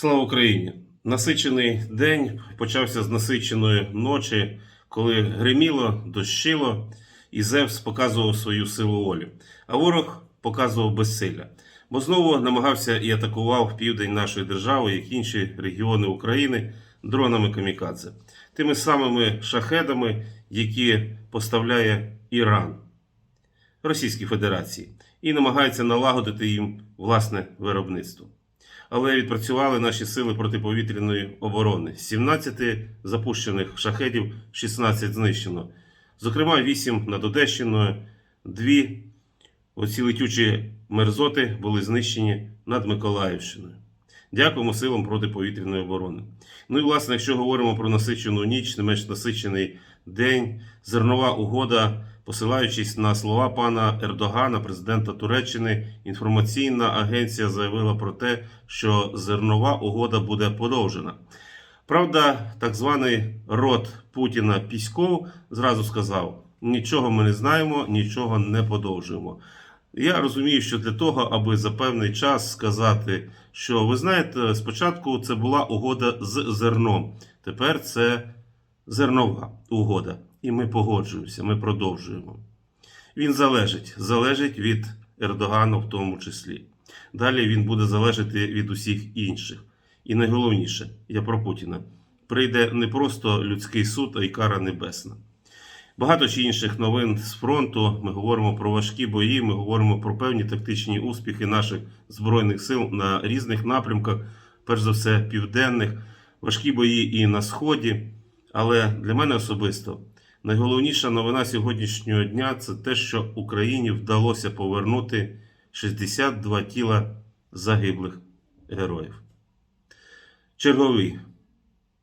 Слава Україні! Насичений день почався з насиченої ночі, коли гриміло, дощило, і Зевс показував свою силу волі. А ворог показував безсилля, бо знову намагався і атакував південь нашої держави, як інші регіони України, дронами камікадзе, тими самими шахедами, які поставляє Іран Російській Федерації, і намагається налагодити їм власне виробництво але відпрацювали наші сили протиповітряної оборони. З 17 запущених шахедів 16 знищено. Зокрема, 8 над Одещиною, 2 оці летючі мерзоти були знищені над Миколаївщиною. Дякуємо силам протиповітряної оборони. Ну і власне, якщо говоримо про насичену ніч, не менш насичений день, зернова угода, посилаючись на слова пана Ердогана, президента Туреччини, інформаційна агенція заявила про те, що зернова угода буде подовжена. Правда, так званий рот Путіна Піськов зразу сказав: нічого ми не знаємо, нічого не подовжуємо. Я розумію, що для того, аби за певний час сказати, що ви знаєте, спочатку це була угода з зерном, тепер це зернова угода. І ми погоджуємося, ми продовжуємо. Він залежить, залежить від Ердогана в тому числі. Далі він буде залежати від усіх інших. І найголовніше, я про Путіна, прийде не просто людський суд, а й кара небесна. Багато чи інших новин з фронту. Ми говоримо про важкі бої, ми говоримо про певні тактичні успіхи наших збройних сил на різних напрямках, перш за все, південних, важкі бої і на сході. Але для мене особисто найголовніша новина сьогоднішнього дня це те, що Україні вдалося повернути 62 тіла загиблих героїв. Чергові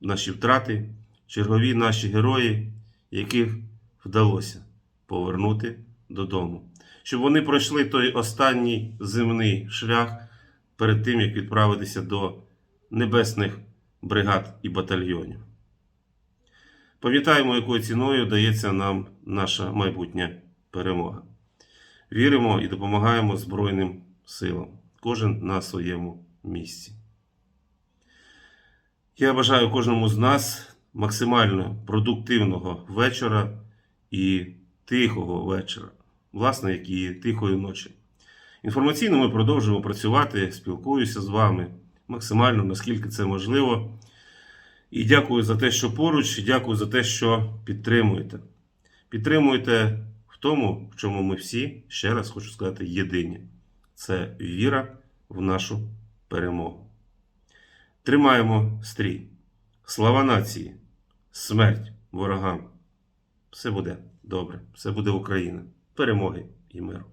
наші втрати, чергові наші герої, яких вдалося повернути додому, щоб вони пройшли той останній земний шлях перед тим, як відправитися до небесних бригад і батальйонів. Пам'ятаємо, якою ціною дається нам наша майбутня перемога. Віримо і допомагаємо Збройним силам, кожен на своєму місці. Я бажаю кожному з нас максимально продуктивного вечора і тихого вечора, власне, як і тихої ночі. Інформаційно ми продовжуємо працювати, спілкуюся з вами максимально, наскільки це можливо. І дякую за те, що поруч, і дякую за те, що підтримуєте. Підтримуєте в тому, в чому ми всі, ще раз хочу сказати, єдині. Це віра в нашу перемогу. Тримаємо стрій. Слава нації, смерть ворогам. Все буде добре, все буде Україна. Перемоги і миру.